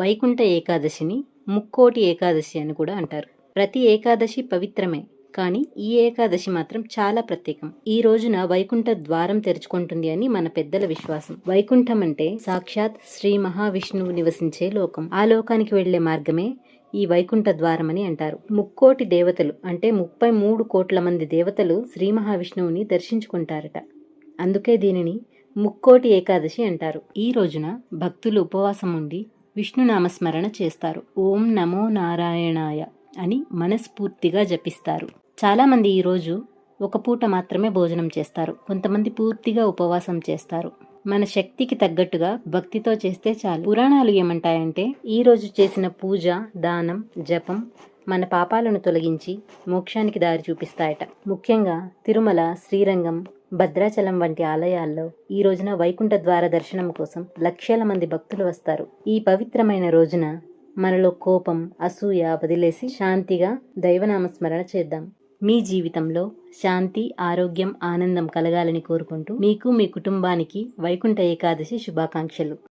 వైకుంఠ ఏకాదశిని ముక్కోటి ఏకాదశి అని కూడా అంటారు. ప్రతి ఏకాదశి పవిత్రమే కానీ ఈ ఏకాదశి మాత్రం చాలా ప్రత్యేకం. ఈ రోజున వైకుంఠ ద్వారం తెరుచుకుంటుంది అని మన పెద్దల విశ్వాసం. వైకుంఠం అంటే సాక్షాత్ శ్రీ మహావిష్ణువు నివసించే లోకం. ఆ లోకానికి వెళ్ళే మార్గమే ఈ వైకుంఠ ద్వారం అని అంటారు. ముక్కోటి దేవతలు అంటే ముప్పై మూడు కోట్ల మంది దేవతలు శ్రీ మహావిష్ణువుని దర్శించుకుంటారట. అందుకే దీనిని ముక్కోటి ఏకాదశి అంటారు. ఈ రోజున భక్తులు ఉపవాసం ఉండి విష్ణునామస్మరణ చేస్తారు. ఓం నమో నారాయణాయ అని మనస్ఫూర్తిగా జపిస్తారు. చాలామంది ఈరోజు ఒక పూట మాత్రమే భోజనం చేస్తారు. కొంతమంది పూర్తిగా ఉపవాసం చేస్తారు. మన శక్తికి తగ్గట్టుగా భక్తితో చేస్తే చాలు. పురాణాలు ఏమంటాయంటే ఈరోజు చేసిన పూజ దానం జపం మన పాపాలను తొలగించి మోక్షానికి దారి చూపిస్తాయట. ముఖ్యంగా తిరుమల శ్రీరంగం భద్రాచలం వంటి ఆలయాల్లో ఈ రోజున వైకుంఠ ద్వార దర్శనం కోసం లక్షల మంది భక్తులు వస్తారు. ఈ పవిత్రమైన రోజున మనలో కోపం అసూయ వదిలేసి శాంతిగా దైవనామస్మరణ చేద్దాం. మీ జీవితంలో శాంతి ఆరోగ్యం ఆనందం కలగాలని కోరుకుంటూ మీకు మీ కుటుంబానికి వైకుంఠ ఏకాదశి శుభాకాంక్షలు.